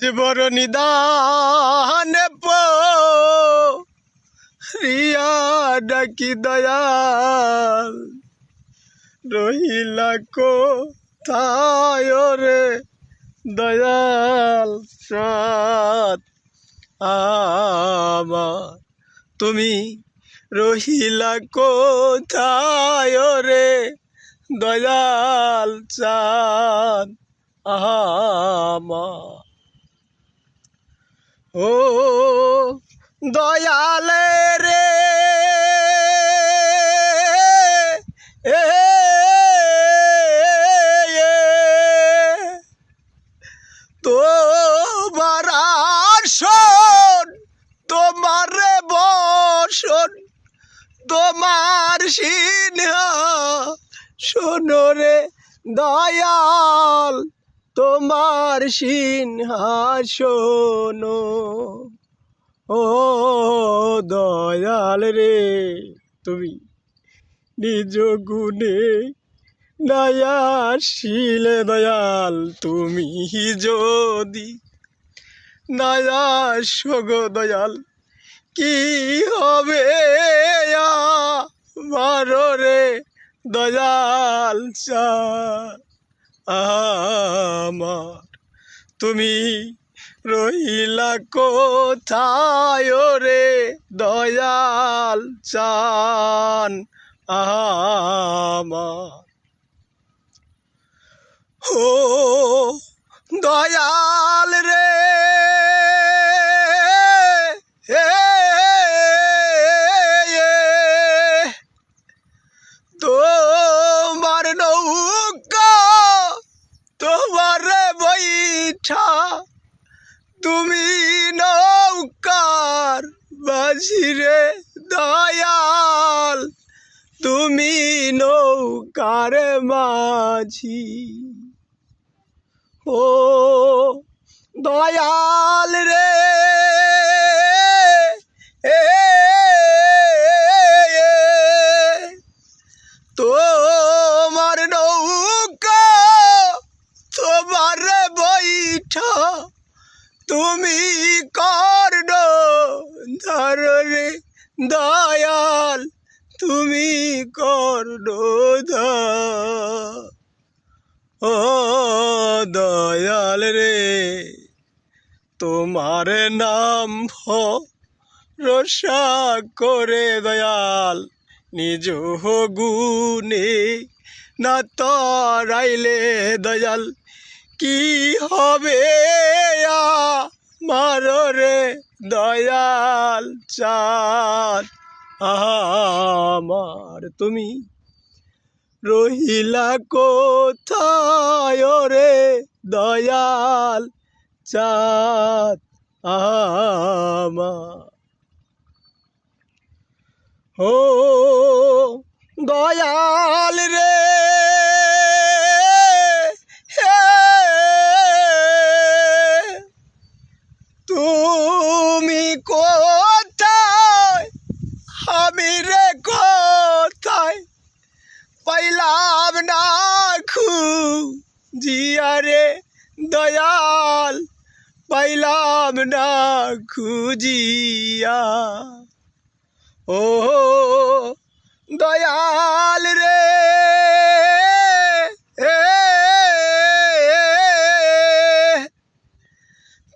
জীবর নিদানে পো। রিয়া ডাকি দয়াল, রহিলা কো রে দয়াল সাত? আমার তুমি রহিলা কোথায় রে দয়াল চাঁদ আমার ও দয়ালে রে এ, তোমার আসন তোমার বসন তোমার সিংহ শোনরে দয়াল তোমার সিংহাসন ও দয়াল রে, তুমি নিজ গুণে শিলে দয়াল, তুমি যদি নায়াস গো দয়াল, কি হবে মারো রে দয়াল চা? আমার, তুমি রহিলা কোথায় রে দয়াল চান আমার? ও দয়াল তুমি নৌকার বাজিরে দয়াল তুমি নৌকার মাঝি ও দয়াল রে তোমার নৌকা তোমার বৈঠা তুমি কর্ণ ধর রে দয়াল, তুমি কর্ণ ও দয়াল রে, তোমার নাম রসা করে দয়াল, নিজ গুণে না তরাইলে দয়াল। কি হবে মার রে দয়াল চাঁদ? আমার তুমি রহিলা কোথায় রে দয়াল চাঁদ? আমার ও দয়াল রে আমি রে কোথায় পাইলাম না খু জিয়ারে দয়াল? পাইলাম না খুজিয়া। ও দয়াল রে এ,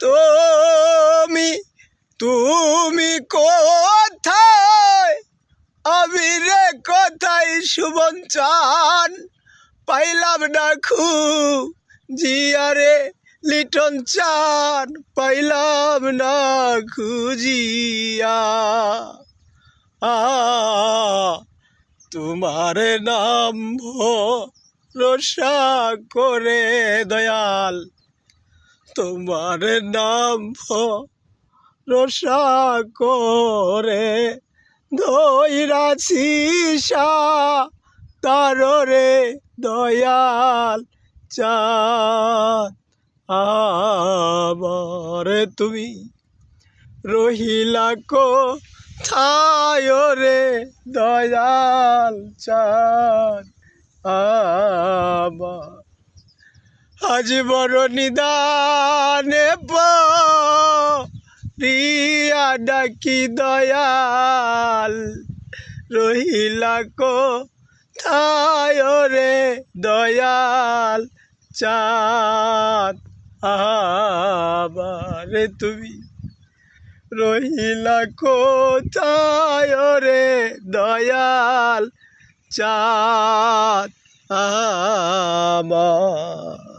তুমি তুমি কোথায় আমি রে কোথায় সুমন চান। পাইলাম না খু জিয়ারে লিটন চান। পাইলাম না খুজিয়া আ, তোমার নাম রসা করে দয়াল। তোমার নাম রসা করে ধৈরাছি তাররে দয়াল চাঁদ। আমার তুমি রহিলা কো থায় রে দয়াল চাঁদ? আমার আজ বড় নিদানে রিয়া ডাকি দয়াল, রহিলা কো থায় রে দয়াল? চাঁদ আবারে তুমি, রহিলা কোথায় রে দয়াল? চাঁদ আমার